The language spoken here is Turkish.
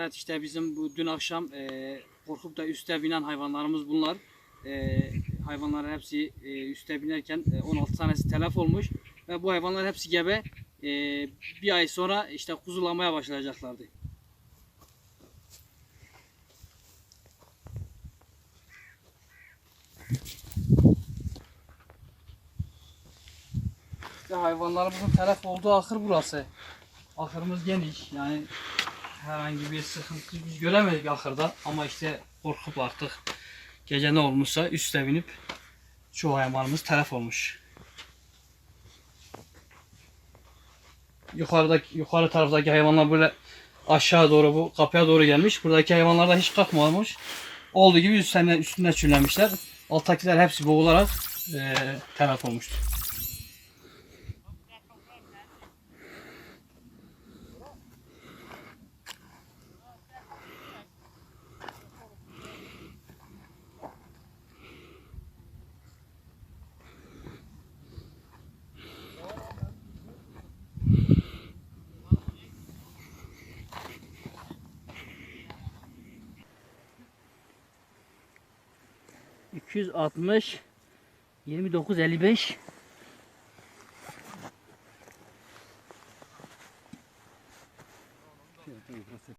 Evet işte bizim bu dün akşam e, korkup da üste binen hayvanlarımız bunlar. E, hayvanların hepsi e, üste binerken e, 16 tanesi telef olmuş ve bu hayvanlar hepsi gebe. E, bir ay sonra işte kuzulamaya başlayacaklardı. İşte hayvanlarımızın telef olduğu ahır burası. Ahırımız geniş yani herhangi bir sıkıntı biz göremedik ahırda ama işte korkup artık gece ne olmuşsa üste binip çoğu hayvanımız telef olmuş. Yukarıdaki yukarı taraftaki hayvanlar böyle aşağı doğru bu kapıya doğru gelmiş. Buradaki hayvanlar da hiç kalkmamış. Olduğu gibi üstüne üstüne çüllenmişler. Alttakiler hepsi boğularak eee telef olmuştu. 260 29 55 Thank you.